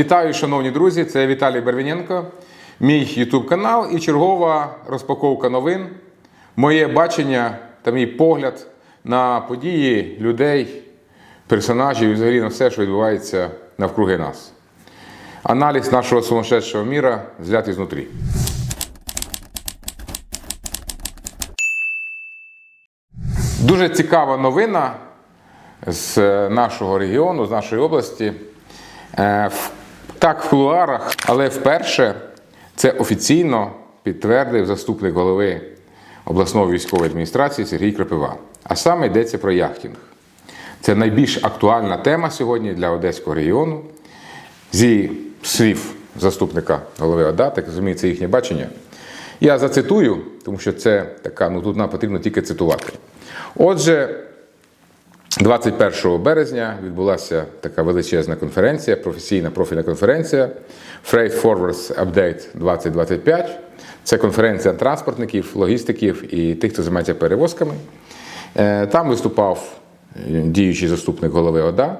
Вітаю, шановні друзі! Це Віталій Бервіненко, мій YouTube канал і чергова розпаковка новин, моє бачення та мій погляд на події, людей, персонажів і взагалі на все, що відбувається навкруги нас. Аналіз нашого сумасшедшого міра взятий знутрі. Дуже цікава новина з нашого регіону, з нашої області. Е, в- Так, в кулуарах, але вперше це офіційно підтвердив заступник голови обласної військової адміністрації Сергій Крапива. А саме йдеться про яхтінг. Це найбільш актуальна тема сьогодні для Одеського регіону. Зі слів заступника голови ОДА, так розумію, це їхнє бачення. Я зацитую, тому що це така, ну тут нам потрібно тільки цитувати. Отже, 21 березня відбулася така величезна конференція, професійна профільна конференція Freight Forwards Update 2025. Це конференція транспортників, логістиків і тих, хто займається перевозками. Е, Там виступав е, діючий заступник голови ОДА,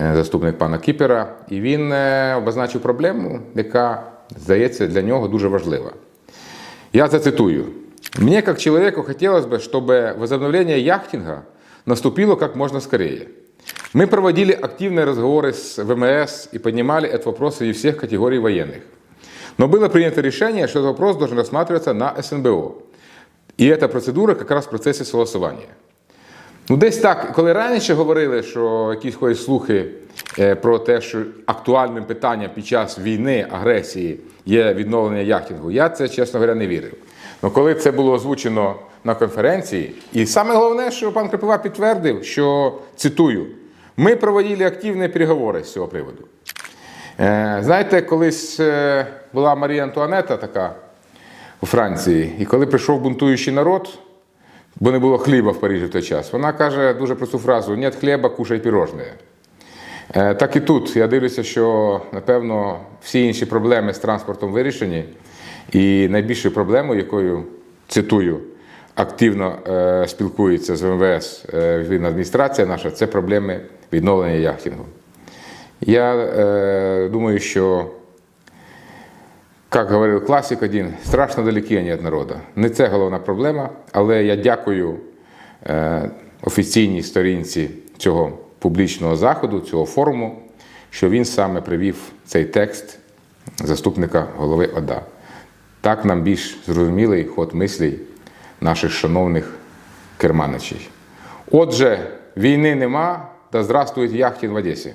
е, заступник пана Кіпера, і він обозначив проблему, яка, здається, для нього дуже важлива. Я зацитую. «Мне, как человеку, хотелось бы, чтобы возобновление яхтинга наступило как можно скорее. Мы проводили активные разговоры с ВМС и поднимали этот вопрос среди всех категорий военных. Но было принято решение, что этот вопрос должен рассматриваться на СНБО. И эта процедура как раз в процессе согласования. Ну, десь так, коли раніше говорили, що якісь ходять слухи е, про те, що актуальним питанням під час війни, агресії є відновлення яхтингу, я це, чесно говоря, не вірив. Ну коли це було озвучено на конференції, і саме головне, що пан Крапива підтвердив, що цитую: ми проводили активні переговори з цього приводу. Е, Знаєте, колись е, була Марія Антуанета така у Франції, і коли прийшов бунтуючий народ, бо не було хліба в Парижі в той час, вона каже дуже просту фразу: «Нет хліба, кушай пірожне. Е, Так і тут. Я дивлюся, що напевно всі інші проблеми з транспортом вирішені. І найбільшою проблемою, якою цитую, активно е, спілкується з МВС е, відповідна адміністрація наша, це проблеми відновлення яхтингу. Я е, думаю, що, як говорив класик один, страшно далекі вони від народу. Не це головна проблема, але я дякую е, офіційній сторінці цього публічного заходу, цього форуму, що він саме привів цей текст заступника голови ОДА. Так нам більш зрозумілий ход мислій наших шановних керманичів. Отже, війни нема, та здравствует яхтінг в Одесі.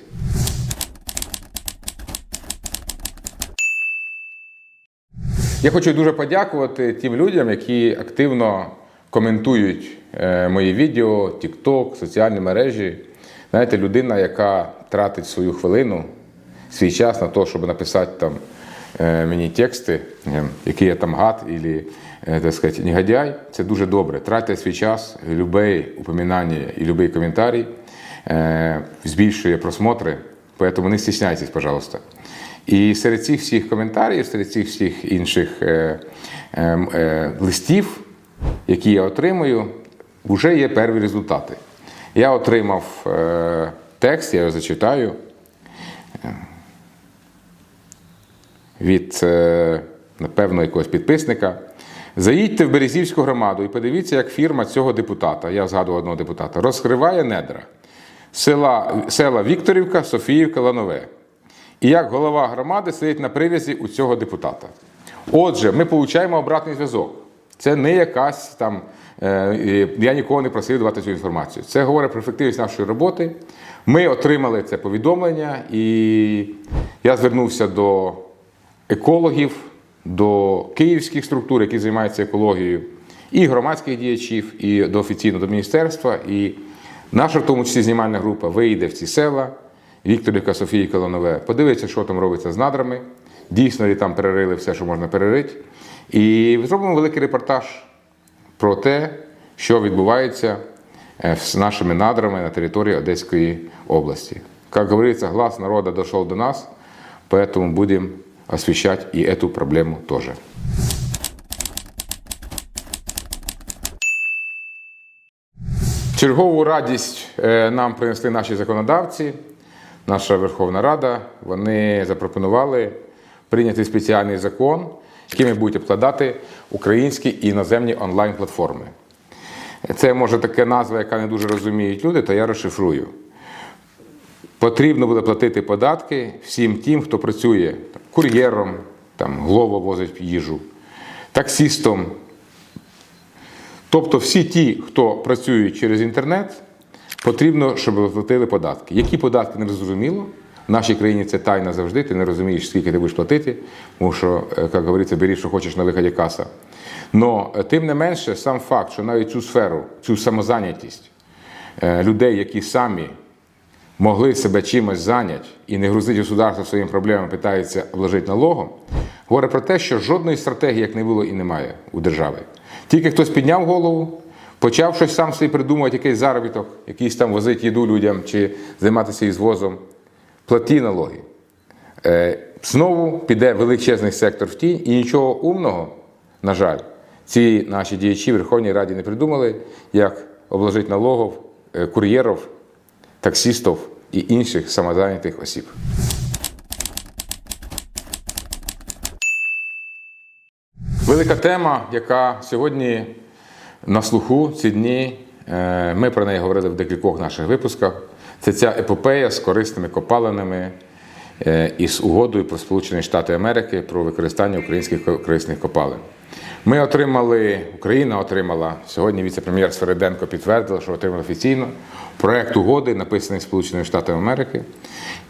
Я хочу дуже подякувати тим людям, які активно коментують е, мої відео, TikTok, соціальні мережі. Знаєте, людина, яка тратить свою хвилину, свій час на те, щоб написати там мені тексти, е, який я там гад або, так сказати, негодяй, це дуже добре. Тратьте свій час, любе упоминання і будь-який коментарій е, збільшує просмотри, тому не стісняйтесь, пожалуйста. І серед цих всіх коментарів, серед цих всіх інших е, е, е, листів, які я отримую, вже є перві результати. Я отримав е, текст, я його зачитаю. Від, е, напевно, якогось підписника. Заїдьте в Березівську громаду і подивіться, як фірма цього депутата, я згадував одного депутата, розкриває недра села, села Вікторівка, Софіївка, Ланове. І як голова громади сидить на прив'язі у цього депутата. Отже, ми отримуємо обратний зв'язок. Це не якась там. е, Я нікого не просив давати цю інформацію. Це говорить про ефективність нашої роботи. Ми отримали це повідомлення, і я звернувся до екологів, до київських структур, які займаються екологією, і громадських діячів, і до офіційного до міністерства. І наша, в тому числі, знімальна група вийде в ці села. Вікторівка, Софійка, Ланове, подивиться, що там робиться з надрами. Дійсно ли там перерили все, що можна перерити. І зробимо великий репортаж про те, що відбувається е, з нашими надрами на території Одеської області. Як говориться, глас народу дійшов до нас, поэтому будемо освещать и эту проблему тоже. Чергову радість е, нам принесли наші законодавці. наша Верховна Рада, вони запропонували прийняти спеціальний закон, якими будуть обкладати українські і іноземні онлайн-платформи. Це може таке назва, яка не дуже розуміють люди, то я розшифрую. Потрібно буде платити податки всім тим, хто працює кур'єром, там, глово возить їжу, таксістом. Тобто всі ті, хто працюють через інтернет, потрібно, щоб платили податки. Які податки не зрозуміло. В нашій країні це тайна завжди, ти не розумієш, скільки ти будеш платити, тому що, е, як говориться, бери, що хочеш на виході каса. Но е, тим не менше, сам факт, що навіть цю сферу, цю самозайнятість е, людей, які самі могли себе чимось зайняти і не грузить государство своїми проблемами, питається обложити налогом, говорить про те, що жодної стратегії, як не було, і немає у держави. Тільки хтось підняв голову, почав щось сам собі придумувати, якийсь заробіток, якийсь там возити їду людям чи займатися ізвозом. Платі налоги. Е, знову піде величезний сектор в тінь, і нічого умного, на жаль, ці наші діячі в Верховній Раді не придумали, як обложити налогов, е, кур'єрів, таксістів і інших самозайнятих осіб. Велика тема, яка сьогодні на слуху ці дні. е, Ми про неї говорили в декількох наших випусках. Це ця епопея з корисними копалинами е, і з угодою про Сполучені Штати Америки про використання українських корисних копалин. Ми отримали, Україна отримала сьогодні. Віце-прем'єр Свериденко підтвердила, що отримала офіційно проект угоди, написаний Сполученими Штатами Америки.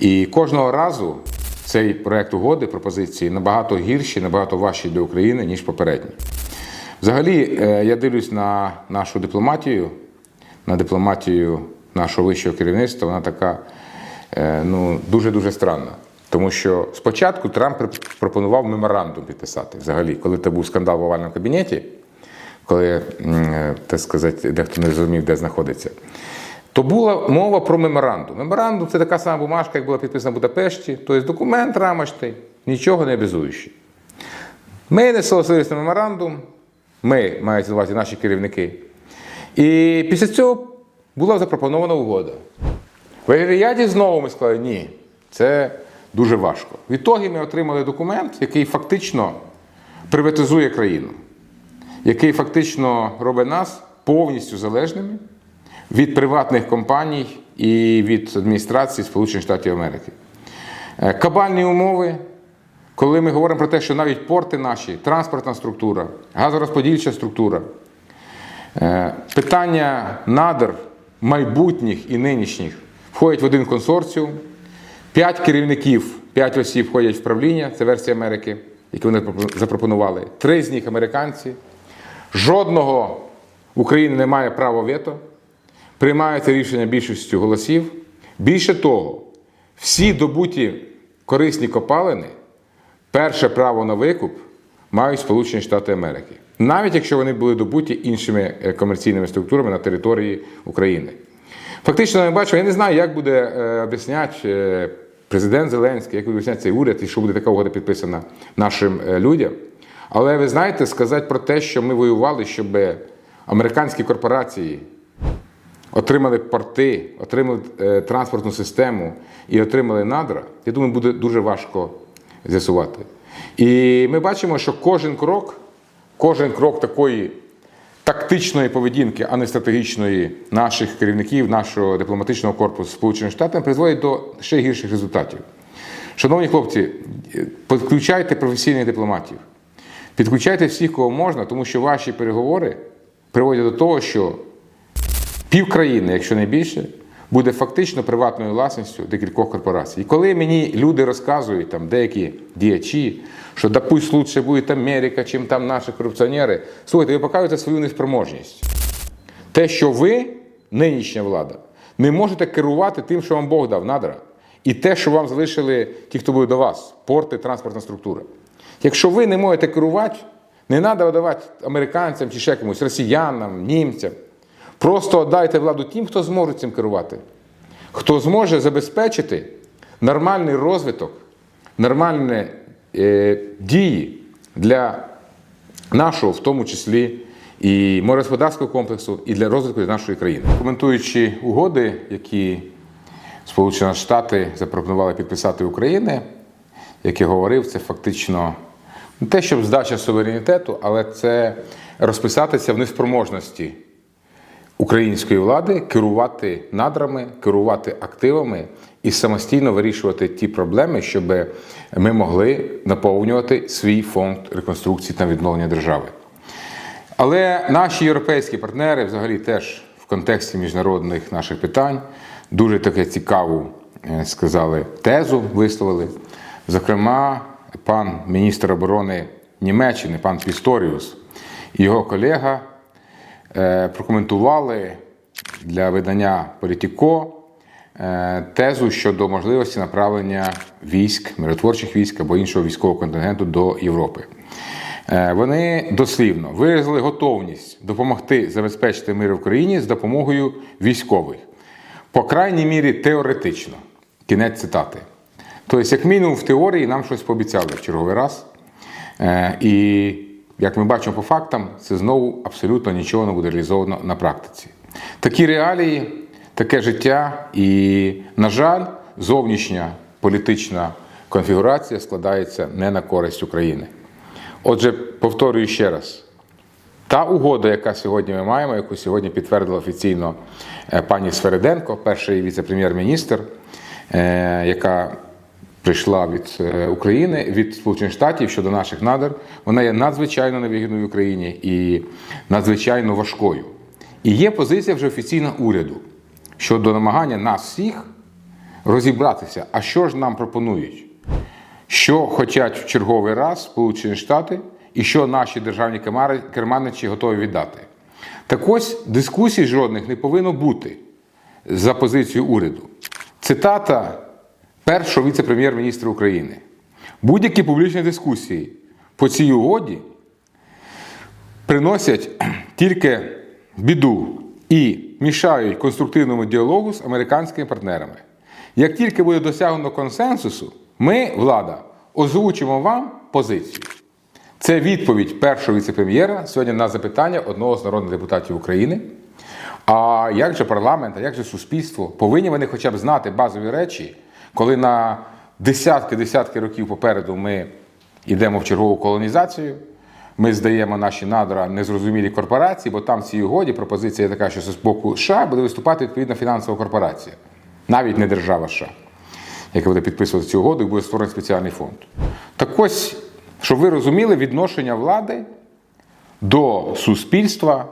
І кожного разу цей проект угоди пропозиції набагато гірші, набагато важчі для України ніж попередні. Взагалі, е, я дивлюсь на нашу дипломатію, на дипломатію нашого вищого керівництва, вона така е, ну, дуже-дуже странна. Тому що спочатку Трамп пропонував меморандум підписати взагалі, коли це був скандал в овальному кабінеті, коли, е, так сказати, дехто не зрозумів, де знаходиться. То була мова про меморандум. Меморандум це така сама бумажка, як була підписана в Будапешті, тобто документ рамочний, нічого не обязуючий. Ми не согласилися на меморандум, ми, мається на увазі наші керівники. І після цього була запропонована угода. В Ріяді знову ми сказали, ні, це дуже важко. Відтоді ми отримали документ, який фактично приватизує країну, який фактично робить нас повністю залежними від приватних компаній і від адміністрації Сполучених Штатів Америки. Е, Кабальні умови, коли ми говоримо про те, що навіть порти наші, транспортна структура, газорозподільча структура, е, питання надр майбутніх і нинішніх входять в один консорціум. П'ять керівників, п'ять осіб входять в правління, це версія Америки, які вони запропонували. Три з них американці. Жодного в Україні не має права вето. Приймаються рішення більшістю голосів. Більше того, всі добуті корисні копалини, перше право на викуп мають Сполучені Штати Америки, навіть якщо вони були добуті іншими е, комерційними структурами на території України. Фактично, ми бачимо, я не знаю, як буде е, об'ясняти е, президент Зеленський, як буде об'ясняти цей уряд, і що буде така угода підписана нашим людям. Але ви знаєте, сказати про те, що ми воювали, щоб американські корпорації отримали порти, отримали е, транспортну систему і отримали надра, я думаю, буде дуже важко з'ясувати. І ми бачимо, що кожен крок, кожен крок такої тактичної поведінки, а не стратегічної наших керівників, нашого дипломатичного корпусу Сполучених Штатів призводить до ще гірших результатів. Шановні хлопці, підключайте професійних дипломатів, підключайте всіх, кого можна, тому що ваші переговори приводять до того, що пів країни, якщо не більше, буде фактично приватною власністю декількох корпорацій. І коли мені люди розказують, там деякі діячі, що да пусть лучше буде Америка, чим там наші корупціонери, слухайте, ви показуєте свою неспроможність. Те, що ви, нинішня влада, не можете керувати тим, що вам Бог дав надра, і те, що вам залишили ті, хто буде до вас, порти, транспортна структура. Якщо ви не можете керувати, не треба видавати американцям чи ще комусь, росіянам, німцям. Просто дайте владу тим, хто зможе цим керувати, хто зможе забезпечити нормальний розвиток, нормальні е, дії для нашого, в тому числі, і морськогосподарського комплексу, і для розвитку нашої країни. Коментуючи угоди, які Сполучені Штати запропонували підписати України. Як я говорив, це фактично не те, щоб здача суверенітету, але це розписатися в неспроможності української влади керувати надрами, керувати активами і самостійно вирішувати ті проблеми, щоб ми могли наповнювати свій фонд реконструкції та відновлення держави. Але наші європейські партнери, взагалі, теж в контексті міжнародних наших питань, дуже таке цікаву е, сказали тезу, висловили. Зокрема, пан міністр оборони Німеччини, пан Пісторіус його колега прокоментували для видання Політіко е, тезу щодо можливості направлення військ, миротворчих військ або іншого військового контингенту до Європи. Е, Вони дослівно виразили готовність допомогти забезпечити мир в країні з допомогою військових, по крайній мірі теоретично. Кінець цитати. Тобто, як мінімум, в теорії нам щось пообіцяли в черговий раз. Е, І як ми бачимо по фактам, це знову абсолютно нічого не буде реалізовано на практиці. Такі реалії, таке життя, і, на жаль, зовнішня політична конфігурація складається не на користь України. Отже, повторюю ще раз: та угода, яка сьогодні ми маємо, яку сьогодні підтвердила офіційно е, пані Свериденко, перший віце-прем'єр-міністр, е, яка прийшла від е, України, від Сполучених Штатів щодо наших надр, вона є надзвичайно невигідною Україні і надзвичайно важкою. І є позиція вже офіційна уряду щодо намагання нас всіх розібратися, а що ж нам пропонують що хочуть в черговий раз Сполучені Штати і що наші державні керманичі готові віддати. Так ось дискусій жодних не повинно бути за позицією уряду. Цитата першого віце-прем'єр-міністра України. Будь-які публічні дискусії по цій угоді приносять тільки біду і мішають конструктивному діалогу з американськими партнерами. Як тільки буде досягнено консенсусу, ми, влада, озвучимо вам позицію. Це відповідь першого віце-прем'єра сьогодні на запитання одного з народних депутатів України. А як же парламент, а як же суспільство? Повинні вони хоча б знати базові речі, коли на десятки-десятки років попереду ми йдемо в чергову колонізацію, ми здаємо наші надра незрозумілі корпорації, бо там в цій угоді пропозиція така, що з боку США буде виступати відповідна фінансова корпорація, навіть не держава США яка буде підписувати цю угоду, і буде створений спеціальний фонд. Так ось, щоб ви розуміли, відношення влади до суспільства,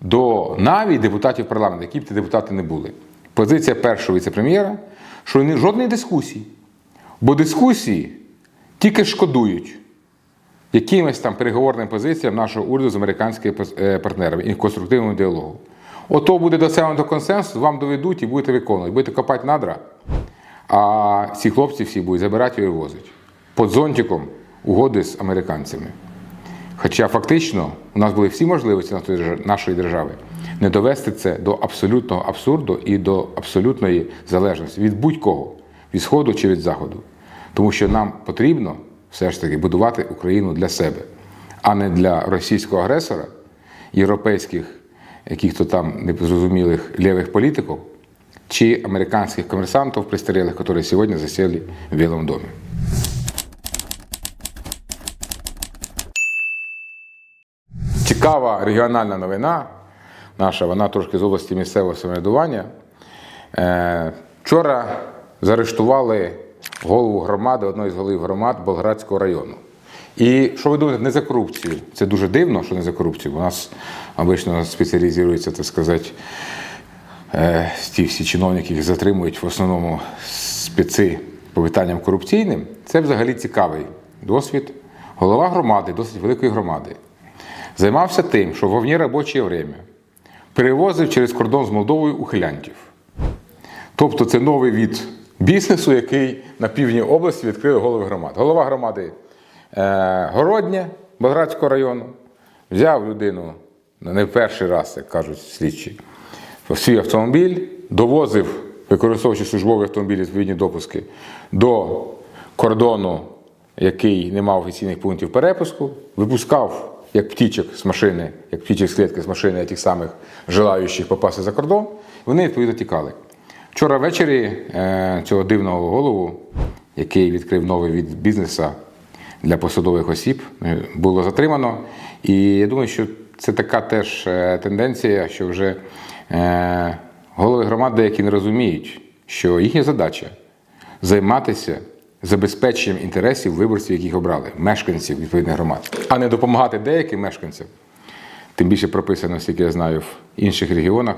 до навіть депутатів парламенту, які б ті депутати не були. Позиція першого віце-прем'єра, що ні- жодної дискусії. Бо дискусії тільки шкодують якимось там переговорним позиціям нашого уряду з американськими е, партнерами і конструктивному діалогу. Ото буде досягнуто консенсус, вам доведуть і будете виконувати. Будете копати надра, а ці хлопці всі будуть забирати і вивозити під зонтиком угоди з американцями. Хоча фактично у нас були всі можливості нашої держави не довести це до абсолютного абсурду і до абсолютної залежності від будь-кого, від сходу чи від заходу. Тому що нам потрібно все ж таки будувати Україну для себе, а не для російського агресора, європейських, яких-то там незрозумілих лівих політиків, чи американських комерсантів пристарілих, які сьогодні засіли в Білому домі. Цікава регіональна новина наша, вона трошки з області місцевого самоврядування. Е, Вчора заарештували голову громади, одної з голів громад Болградського району. І що ви думаєте, не за корупцію. Це дуже дивно, що не за корупцію. У нас обично спеціалізується, так сказати, е, ті всі чиновники, їх затримують в основному спеці по питанням корупційним. Це взагалі цікавий досвід. Голова громади, досить великої громади, займався тим, що в робоче время перевозив через кордон з Молдовою ухилянтів. Тобто це новий від бізнесу, який на півдні області відкрили голови громад. Голова громади е, Городня Болградського району взяв людину ну, не в перший раз, як кажуть слідчі, в свій автомобіль, довозив, використовуючи службові автомобілі відповідні допуски, до кордону, який не мав офіційних пунктів перепуску, випускав як птічок з машини, як птічок з клітки з машини тих самих желаючих попасти за кордон, вони відповідно тікали. Вчора ввечері е, цього дивного голову, який відкрив новий від бізнесу для посадових осіб, е, було затримано. І я думаю, що це така теж е, тенденція, що вже голови громад деякі не розуміють, що їхня задача займатися забезпеченням інтересів виборців, яких обрали, мешканців відповідних громад, а не допомагати деяким мешканцям тим більше прописано, наскільки я знаю, в інших регіонах,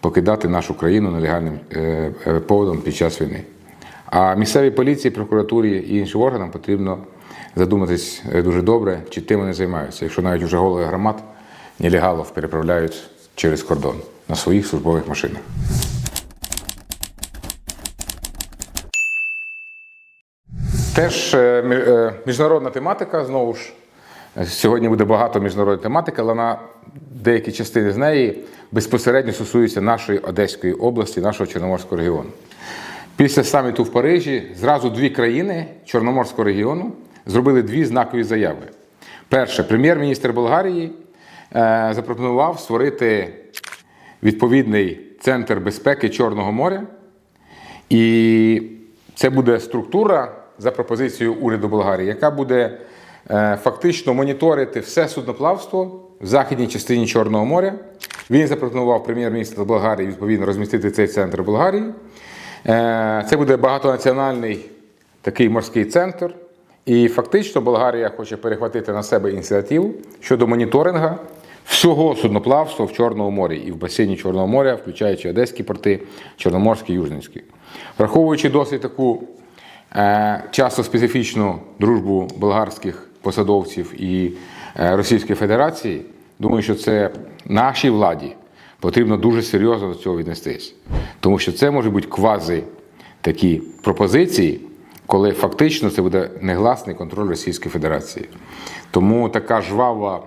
покидати нашу країну нелегальним е, е, поводом під час війни. А місцевій поліції, прокуратурі і іншим органам потрібно задуматись е, дуже добре, чи тим вони займаються, якщо навіть вже голови громад нелегалів переправляють через кордон на своїх службових машинах. Теж е, е, міжнародна тематика знову ж. Сьогодні буде багато міжнародної тематики, але на деякі частини з неї безпосередньо стосуються нашої Одеської області, нашого Чорноморського регіону. Після саміту в Парижі зразу дві країни Чорноморського регіону зробили дві знакові заяви. Перше, прем'єр-міністр Болгарії е, запропонував створити відповідний центр безпеки Чорного моря. І це буде структура за пропозицією уряду Болгарії, яка буде е, фактично моніторити все судноплавство в західній частині Чорного моря. Він запропонував прем'єр-міністр Болгарії відповідно розмістити цей центр в Болгарії. Е, Це буде багатонаціональний такий морський центр. І фактично Болгарія хоче перехватити на себе ініціативу щодо моніторинга всього судноплавства в Чорному морі і в басейні Чорного моря, включаючи Одеські порти, Чорноморський, Южненський. Враховуючи досить таку часто специфічну дружбу болгарських посадовців і е, Російської Федерації, думаю, що це нашій владі потрібно дуже серйозно до цього віднестись. Тому що це можуть бути квази такі пропозиції, коли фактично це буде негласний контроль Російської Федерації. Тому така жвава,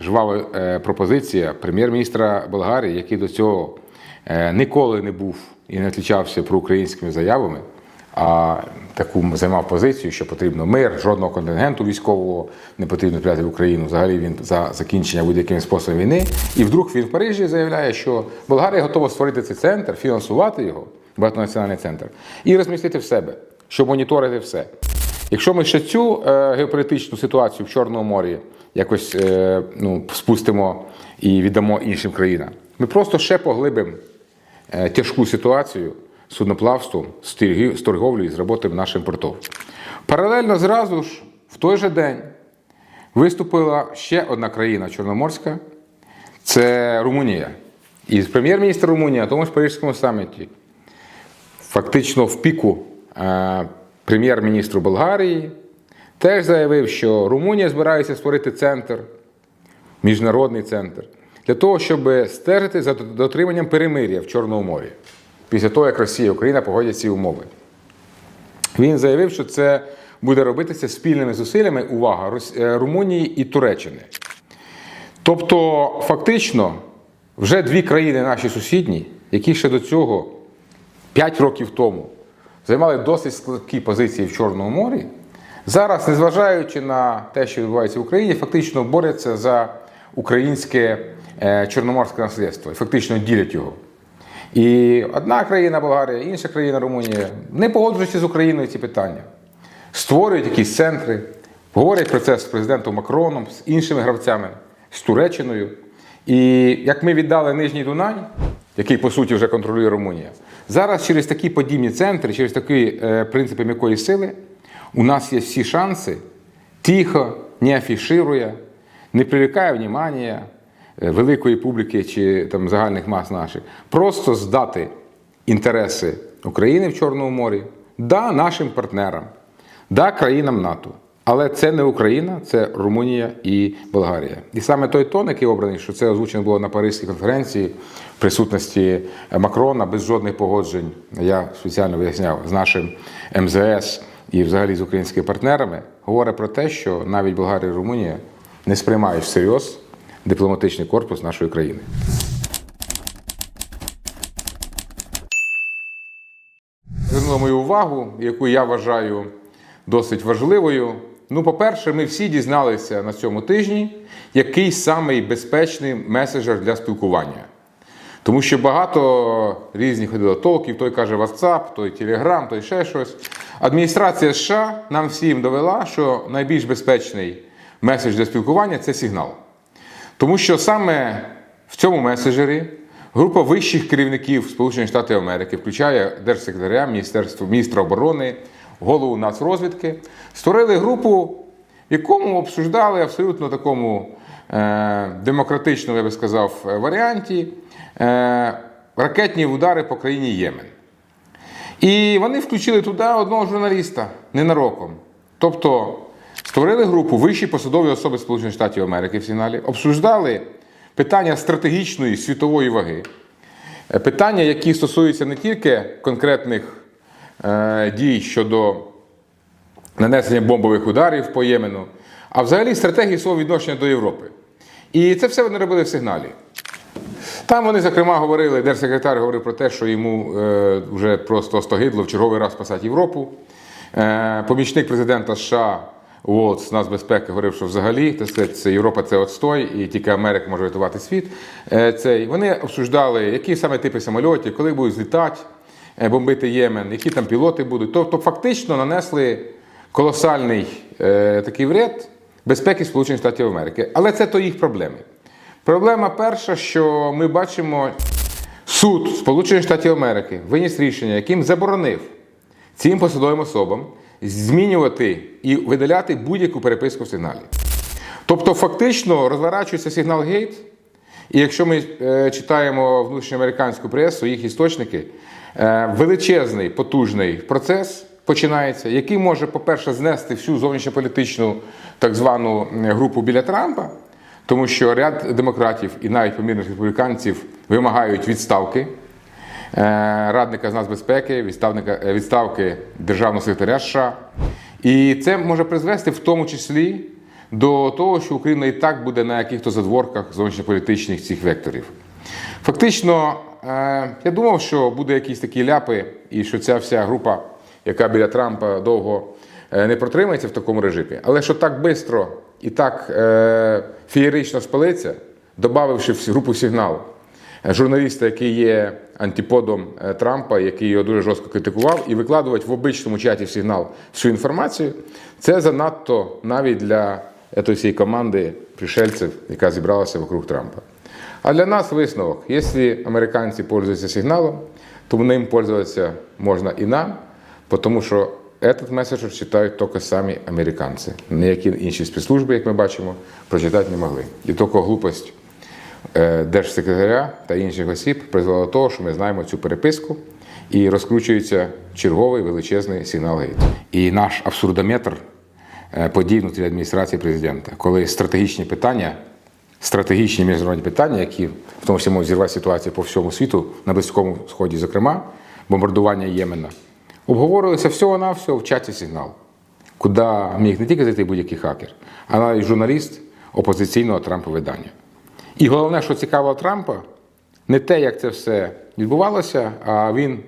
жвава е, пропозиція прем'єр-міністра Болгарії, який до цього е, ніколи не був і не відлічався проукраїнськими заявами, а таку займав позицію, що потрібно мир, жодного контингенту військового не потрібно пляти в Україну. Взагалі він за закінчення будь-яким способом війни. І вдруг він в Парижі заявляє, що Болгарія готова створити цей центр, фінансувати його, багатонаціональний центр, і розмістити в себе, щоб моніторити все. Якщо ми ще цю е, геополітичну ситуацію в Чорному морі якось е, ну, спустимо і віддамо іншим країнам, ми просто ще поглибимо е, тяжку ситуацію судноплавством, з з торговлею, з роботою нашим портом. Паралельно зразу ж, в той же день, виступила ще одна країна Чорноморська це Румунія. І прем'єр-міністр Румунії на тому ж Парижському саміті фактично в піку е, прем'єр-міністру Болгарії теж заявив, що Румунія збирається створити центр, міжнародний центр, для того, щоб стежити за дотриманням перемир'я в Чорному морі після того, як Росія і Україна погодять ці умови. Він заявив, що це буде робитися спільними зусиллями, увага, е, Румунії і Туреччини. Тобто, фактично, вже дві країни наші сусідні, які ще до цього 5 років тому займали досить складкі позиції в Чорному морі, зараз, незважаючи на те, що відбувається в Україні, фактично борються за українське е, чорноморське наслідство і фактично ділять його. І одна країна Болгарія, інша країна Румунія, не погоджуючи з Україною ці питання, створюють якісь центри, говорять про це з президентом Макроном, з іншими гравцями, з Туреччиною. І як ми віддали Нижній Дунай, який по суті вже контролює Румунія, зараз через такі подібні центри, через такі е, принципи м'якої сили, у нас є всі шанси тихо, не афіширує, не привлекає внимання великої публіки чи там загальних мас наших, просто здати інтереси України в Чорному морі, да, нашим партнерам, да, країнам НАТО. Але це не Україна, це Румунія і Болгарія. І саме той тон, який обраний, що це озвучено було на Паризькій конференції в присутності Макрона без жодних погоджень. Я спеціально виясняв з нашим МЗС і взагалі з українськими партнерами, говорить про те, що навіть Болгарія і Румунія не сприймають всерйоз дипломатичний корпус нашої країни. звернула мою увагу, яку я вважаю досить важливою. Ну, по-перше, ми всі дізналися на цьому тижні, який самий безпечний меседжер для спілкування. Тому що багато різних ходило толків, той каже WhatsApp, той Telegram, той ще щось. Адміністрація США нам всім довела, що найбільш безпечний меседж для спілкування це сигнал. Тому що саме в цьому меседжері група вищих керівників Сполучених Штатів Америки, включає держсекретаря, Міністерство, міністра оборони, голову нацрозвідки, створили групу, в якому обсуждали абсолютно такому е, демократичному, я би сказав, варіанті е, ракетні удари по країні Ємен. І вони включили туди одного журналіста ненароком. Тобто створили групу вищі посадові особи Сполучених Штатів Америки в сигналі, обсуждали питання стратегічної світової ваги, е, питання, які стосуються не тільки конкретних е, дій щодо нанесення бомбових ударів по Ємену, а взагалі стратегії свого відношення до Європи. І це все вони робили в сигналі. Там вони, зокрема, говорили, держсекретар говорив про те, що йому е, вже просто остогидло в черговий раз спасати Європу. Е, помічник президента США Уолтс з нацбезпеки говорив, що взагалі так це Європа це отстой, і тільки Америка може рятувати світ. Е, цей. Вони обсуждали, які саме типи самольотів, коли будуть злітати, е, бомбити Ємен, які там пілоти будуть. Тобто, фактично нанесли колосальний е, такий вред безпеки Сполучених Штатів Америки. Але це то їх проблеми. Проблема перша, що ми бачимо, суд Сполучених Штатів Америки виніс рішення, яким заборонив цим посадовим особам змінювати і видаляти будь-яку переписку в сигналі. Тобто, фактично розворачується сигнал гейт, і якщо ми е, читаємо внутрішньоамериканську пресу, їх істочники, е, величезний потужний процес починається, який може, по-перше, знести всю зовнішньополітичну так звану групу біля Трампа, тому що ряд демократів і навіть помірних республіканців вимагають відставки радника з нацбезпеки, відставника, е, відставки державного секретаря США. І це може призвести в тому числі до того, що Україна і так буде на якихось задворках зовнішньополітичних цих векторів. Фактично, е, я думав, що буде якісь такі ляпи, і що ця вся група, яка біля Трампа довго е, не протримається в такому режимі, але що так швидко і так е, феєрично спалиться, додавши в групу сигнал е, журналіста, який є антиподом е, Трампа, який його дуже жорстко критикував, і викладувати в обичному чаті в сигнал всю інформацію, це занадто навіть для цієї команди пришельців, яка зібралася вокруг Трампа. А для нас висновок, якщо американці пользуються сигналом, то ним пользуватися можна і нам, тому що этот меседж читають тільки самі американці. Ніякі інші спецслужби, як ми бачимо, прочитати не могли. І тільки глупость держсекретаря та інших осіб призвела до того, що ми знаємо цю переписку і розкручується черговий величезний сигнал гейт. І наш абсурдометр е, подій внутрі адміністрації президента, коли стратегічні питання, стратегічні міжнародні питання, які в тому числі можуть ситуацію по всьому світу, на Близькому Сході, зокрема, бомбардування Ємена, обговорювалися всього-навсього в чаті сигнал, куди міг не тільки зайти будь-який хакер, а навіть журналіст опозиційного Трампа видання. І головне, що цікаво Трампа, не те, як це все відбувалося, а він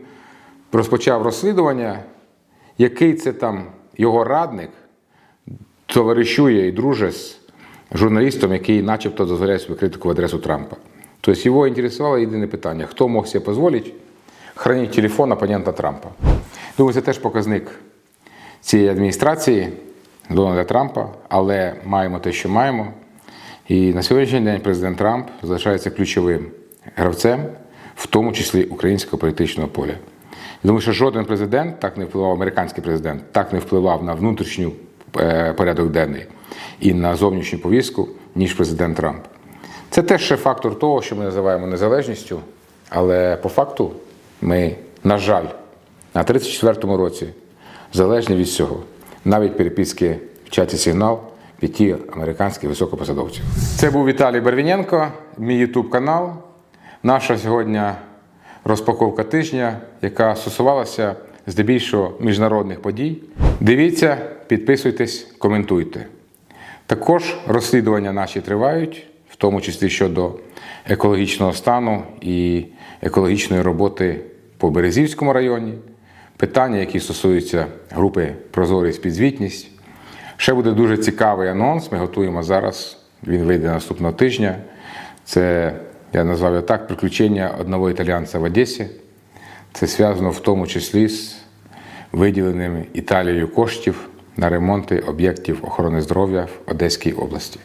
розпочав розслідування, який це там його радник товаришує і друже з журналістом, який начебто дозволяє собі критику в адресу Трампа. Тобто його інтересувало єдине питання: хто мог себе дозволити хранити телефон опонента Трампа? Думаю, це теж показник цієї адміністрації Дональда Трампа, але маємо те, що маємо. І на сьогоднішній день президент Трамп залишається ключовим гравцем, в тому числі українського політичного поля. Я думаю, що жоден президент так не впливав, американський президент так не впливав на внутрішню е, порядок денний і на зовнішню повістку, ніж президент Трамп. Це теж ще фактор того, що ми називаємо незалежністю, але по факту ми, на жаль, на 34-му році залежні від всього, навіть переписки в чаті сигнал п'яти американських високопосадовців. Це був Віталій Барвіненко, мій ютуб канал. Наша сьогодні розпаковка тижня, яка стосувалася здебільшого міжнародних подій. Дивіться, підписуйтесь, коментуйте. Також розслідування наші тривають, в тому числі щодо екологічного стану і екологічної роботи по Березівському районі. Питання, які стосуються групи Прозорість підзвітність. Ще буде дуже цікавий анонс. Ми готуємо зараз. Він вийде наступного тижня. Це я назвав його так, приключення одного італіянця в Одесі. Це зв'язано в тому числі з виділеними Італією коштів на ремонти об'єктів охорони здоров'я в Одеській області.